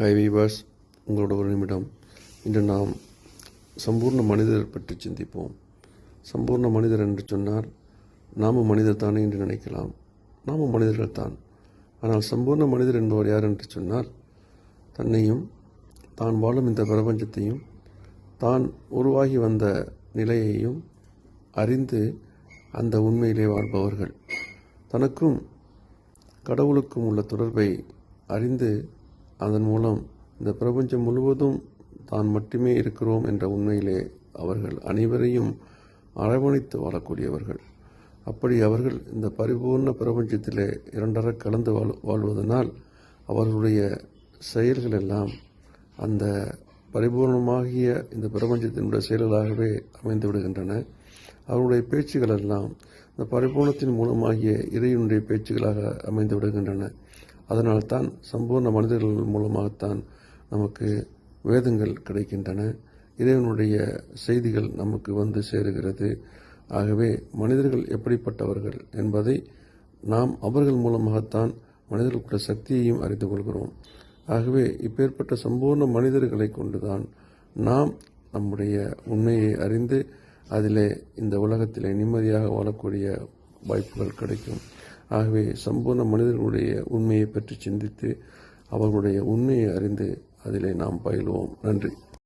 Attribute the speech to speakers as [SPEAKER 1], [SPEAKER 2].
[SPEAKER 1] High viewers உங்களோட ஒரு நிமிடம். இன்று நாம் சம்பூர்ண மனிதர் பற்றி சிந்திப்போம். சம்பூர்ண மனிதர் என்று சொன்னார் நாமும் மனிதர் தானே என்று நினைக்கலாம். நாமும் மனிதர்கள் தான். ஆனால் சம்பூர்ண மனிதர் என்பவர் யார் என்று சொன்னால் தன்னையும் தான் வாழும் இந்த பிரபஞ்சத்தையும் தான் உருவாகி வந்த நிலையையும் அறிந்து அந்த உண்மையிலே வாழ்பவர்கள். தனக்கும் கடவுளுக்கும் உள்ள தொடர்பை அறிந்து அதன் மூலம் இந்த பிரபஞ்சம் முழுவதும் தான் மட்டுமே இருக்கிறோம் என்ற உண்மையிலே அவர்கள் அனைவரையும் அரவணைத்து வாழக்கூடியவர்கள். அப்படி அவர்கள் இந்த பரிபூர்ண பிரபஞ்சத்திலே இரண்டர கலந்து வாழ் வாழ்வதனால் அவர்களுடைய செயல்கள் எல்லாம் அந்த பரிபூர்ணமாகிய இந்த பிரபஞ்சத்தினுடைய செயல்களாகவே அமைந்து விடுகின்றன அவருடைய பேச்சுகள் எல்லாம் இந்த பரிபூர்ணத்தின் மூலமாகிய இறைவனுடைய பேச்சுகளாக அமைந்து விடுகின்றன அதனால்தான் சம்பூர்ண மனிதர்கள் மூலமாகத்தான் நமக்கு வேதங்கள் கிடைக்கின்றன. இறைவனுடைய செய்திகள் நமக்கு வந்து சேருகிறது. ஆகவே மனிதர்கள் எப்படிப்பட்டவர்கள் என்பதை நாம் அவர்கள் மூலமாகத்தான் மனிதர்களுக்குள்ள சக்தியையும் அறிந்து கொள்கிறோம். ஆகவே இப்பேற்பட்ட சம்பூர்ண மனிதர்களை கொண்டுதான் நாம் நம்முடைய உண்மையை அறிந்து அதிலே இந்த உலகத்திலே நிம்மதியாக வாழக்கூடிய வாய்ப்புகள் கிடைக்கும். ஆகவே சம்பூர்ண மனிதர்களுடைய உண்மையை பற்றி சிந்தித்து அவர்களுடைய உண்மையை அறிந்து அதிலே நாம் பயிலுவோம். நன்றி.